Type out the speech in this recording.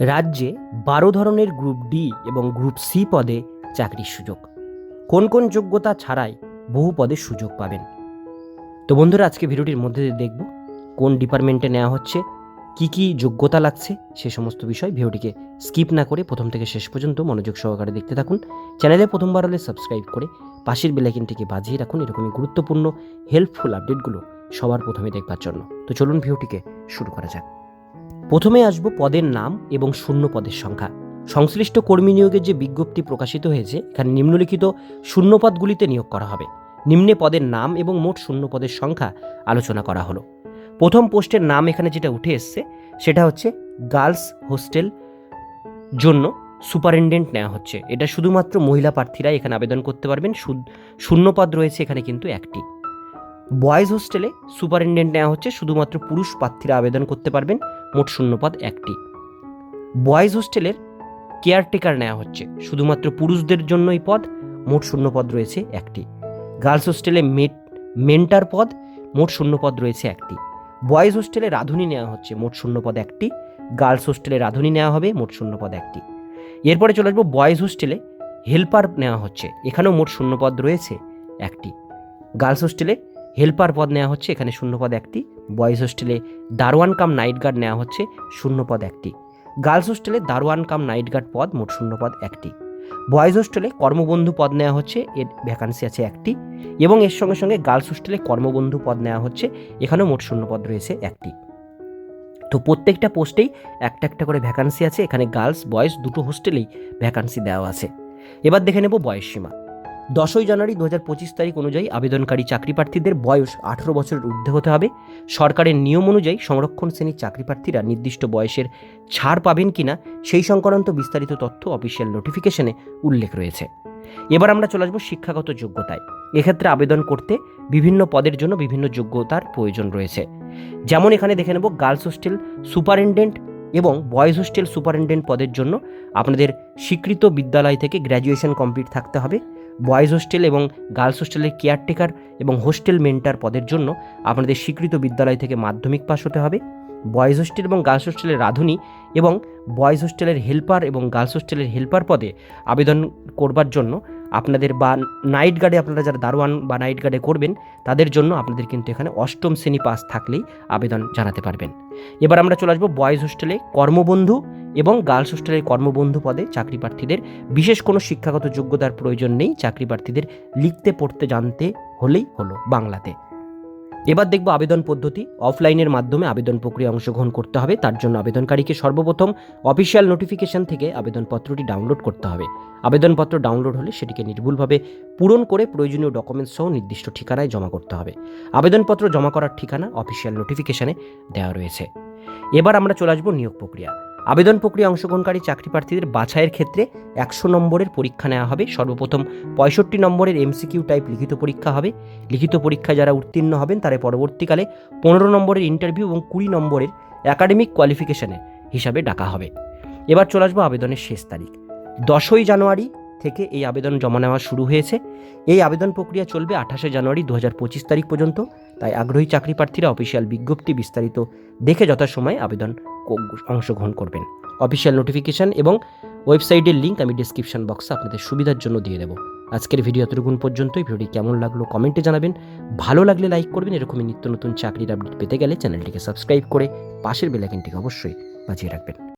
রাজ্যে বারো ধরনের গ্রুপ ডি এবং গ্রুপ সি পদে চাকরির সুযোগ। কোন কোন যোগ্যতা ছাড়াই বহু পদে সুযোগ পাবেন। তো বন্ধুরা, আজকে ভিডিওটির মধ্যে দিয়ে দেখব কোন ডিপার্টমেন্টে নেওয়া হচ্ছে, কি কি যোগ্যতা লাগছে, সে সমস্ত বিষয় ভিডিওটিকে স্কিপ না করে প্রথম থেকে শেষ পর্যন্ত মনোযোগ সহকারে দেখতে থাকুন। চ্যানেলে প্রথমবার হলে সাবস্ক্রাইব করে পাশের বেলাইকিনটিকে বাজিয়ে রাখুন, এরকমই গুরুত্বপূর্ণ হেল্পফুল আপডেটগুলো সবার প্রথমে দেখবার জন্য। তো চলুন ভিডিওটিকে শুরু করা যাক। প্রথমে আসব পদের নাম এবং শূন্য পদের সংখ্যা। সংশ্লিষ্ট কর্মী নিয়োগের যে বিজ্ঞপ্তি প্রকাশিত হয়েছে, এখানে নিম্নলিখিত শূন্যপদগুলিতে নিয়োগ করা হবে। নিম্নে পদের নাম এবং মোট শূন্য পদের সংখ্যা আলোচনা করা হলো। প্রথম পোস্টের নাম এখানে যেটা উঠে এসছে, সেটা হচ্ছে গার্লস হোস্টেল জন্য সুপারিনটেন্ডেন্ট নেওয়া হচ্ছে। এটা শুধুমাত্র মহিলা প্রার্থীরা এখানে আবেদন করতে পারবেন। শূন্য- শূন্যপদ রয়েছে এখানে কিন্তু একটি। বয়েজ হোস্টেলে সুপারিনটেন্ডেন্ট নেওয়া হচ্ছে, শুধুমাত্র পুরুষ প্রার্থীরা আবেদন করতে পারবেন। মোট শূন্যপদ একটি। বয়েজ হোস্টেলের কেয়ারটেকার নেওয়া হচ্ছে। শুধুমাত্র পুরুষদের জন্য এই পদ, মোট শূন্যপদ রয়েছে একটি। গার্লস হোস্টেলে মেট, মেন্টার পদ, মোট শূন্যপদ রয়েছে একটি। বয়েজ হোস্টেলে রাঁধুনি নেওয়া হচ্ছে, মোট শূন্যপদ একটি। গার্লস হোস্টেলে রাঁধুনি নেওয়া হবে, মোট শূন্যপদ একটি। এরপরে চলে আসব বয়েজ হোস্টেলে হেল্পার নেওয়া হচ্ছে, এখানেও মোট শূন্যপদ রয়েছে একটি। গার্লস হোস্টেলে হেল্পার পদ নেওয়া হচ্ছে, এখানে শূন্য পদ একটি। বয়েজ হোস্টেলে দারোয়ান কাম নাইট গার্ড নেওয়া হচ্ছে শূন্য পদ একটি। গার্লস হোস্টেলে দারোয়ান কাম নাইট গার্ড পদ মোট শূন্য পদ একটি। বয়েজ হোস্টেলে কর্মবন্ধু পদ নেওয়া হচ্ছে, এর ভ্যাকান্সি আছে একটি। এবং এর সঙ্গে সঙ্গে গার্লস হোস্টেলে কর্মবন্ধু পদ নেওয়া হচ্ছে, এখানেও মোট শূন্য পদ রয়েছে একটি। তো প্রত্যেকটা পোস্টেই একটা একটা করে ভ্যাকান্সি আছে, এখানে গার্লস, বয়েজ দুটো হোস্টেলেই ভ্যাকান্সি দেওয়া আছে। এবার দেখে নেব বয়স সীমা। দশই জানুয়ারি দু হাজার পঁচিশ তারিখ অনুযায়ী আবেদনকারী চাকরি প্রার্থীদের বয়স আঠেরো বছরের ঊর্ধ্বে হতে হবে। সরকারের নিয়ম অনুযায়ী সংরক্ষণ শ্রেণির চাকরি প্রার্থীরা নির্দিষ্ট বয়সের ছাড় পাবেন কিনা সেই সংক্রান্ত বিস্তারিত তথ্য অফিসিয়াল নোটিফিকেশনে উল্লেখ রয়েছে। এবার আমরা চলে আসব শিক্ষাগত যোগ্যতায়। এক্ষেত্রে আবেদন করতে বিভিন্ন পদের জন্য বিভিন্ন যোগ্যতার প্রয়োজন রয়েছে। যেমন এখানে দেখে নেব গার্লস হোস্টেল সুপারিনটেন্ডেন্ট এবং বয়েজ হোস্টেল সুপারিনটেন্ডেন্ট পদের জন্য আপনাদের স্বীকৃত বিদ্যালয় থেকে গ্র্যাজুয়েশন কমপ্লিট থাকতে হবে। বয়েজ হোস্টেল এবং গার্লস হোস্টেলের কেয়ারটেকার এবং হোস্টেল মেন্টার পদের জন্য আপনাদের স্বীকৃত বিদ্যালয় থেকে মাধ্যমিক পাস হতে হবে। বয়েজ হোস্টেল এবং গার্লস হোস্টেলের রাঁধুনি এবং বয়েজ হোস্টেলের হেল্পার এবং গার্লস হোস্টেলের হেল্পার পদে আবেদন করবার জন্য আপনাদের বা নাইট গার্ডে আপনারা যারা দারোয়ান বা নাইট গার্ডে করবেন, তাদের জন্য আপনাদের কিন্তু এখানে অষ্টম শ্রেণি পাস থাকলেই আবেদন জানাতে পারবেন। এবার আমরা চলে আসব বয়েজ হোস্টেলে কর্মবন্ধু এবং গার্লস হোস্টেলের কর্মবন্ধু পদে চাকরি প্রার্থীদের বিশেষ কোনো শিক্ষাগত যোগ্যতার প্রয়োজন নেই চাকরি প্রার্থীদের লিখতে, পড়তে, জানতে হলেই হলো বাংলাতে। এবার দেখব আবেদন পদ্ধতি। অফলাইনের মাধ্যমে আবেদন প্রক্রিয়া অংশগ্রহণ করতে হবে, তার জন্য আবেদনকারীকে সর্বপ্রথম অফিসিয়াল নোটিফিকেশন থেকে আবেদনপত্রটি ডাউনলোড করতে হবে। আবেদনপত্র ডাউনলোড হলে সেটিকে নির্ভুলভাবে পূরণ করে প্রয়োজনীয় ডকুমেন্টস সহ নির্দিষ্ট ঠিকানায় জমা করতে হবে। আবেদনপত্র জমা করার ঠিকানা অফিসিয়াল নোটিফিকেশনে দেওয়া রয়েছে। এবার আমরা চলে আসব নিয়োগ প্রক্রিয়া। আবেদন প্রক্রিয়া অংশগ্রহণকারী চাকরি প্রার্থীদের বাছাইয়ের ক্ষেত্রে একশো নম্বরের পরীক্ষা নেওয়া হবে। সর্বপ্রথম পঁয়ষট্টি নম্বরের এমসিকিউ টাইপ লিখিত পরীক্ষা হবে। লিখিত পরীক্ষায় যারা উত্তীর্ণ হবেন, তারা পরবর্তীকালে পনেরো নম্বরের ইন্টারভিউ এবং কুড়ি নম্বরের একাডেমিক কোয়ালিফিকেশনে হিসাবে ডাকা হবে। এবার চলে আসব আবেদনের শেষ তারিখ। দশই জানুয়ারি থেকে এই আবেদন জমা নেওয়া শুরু হয়েছে। এই আবেদন প্রক্রিয়া চলবে আঠাশে জানুয়ারি দু হাজার পঁচিশ তারিখ পর্যন্ত। তাই আগ্রহী চাকরি প্রার্থীরা অফিসিয়াল বিজ্ঞপ্তি বিস্তারিত দেখে যথাসময়ে আবেদন অংশগ্রহণ করবেন। অফিসিয়াল নোটিফিকেশন এবং ওয়েবসাইটের লিঙ্ক আমি ডিসক্রিপশন বক্সে আপনাদের সুবিধার জন্য দিয়ে দেবো। আজকের ভিডিও এতটুকুন পর্যন্তই। ভিডিওটি কেমন লাগল কমেন্টে জানাবেন। ভালো লাগলে লাইক করবেন। এরকমই নিত্য নতুন চাকরির আপডেট পেতে গেলে চ্যানেলটিকে সাবস্ক্রাইব করে পাশের বেলাইকনটিকে অবশ্যই বাজিয়ে রাখবেন।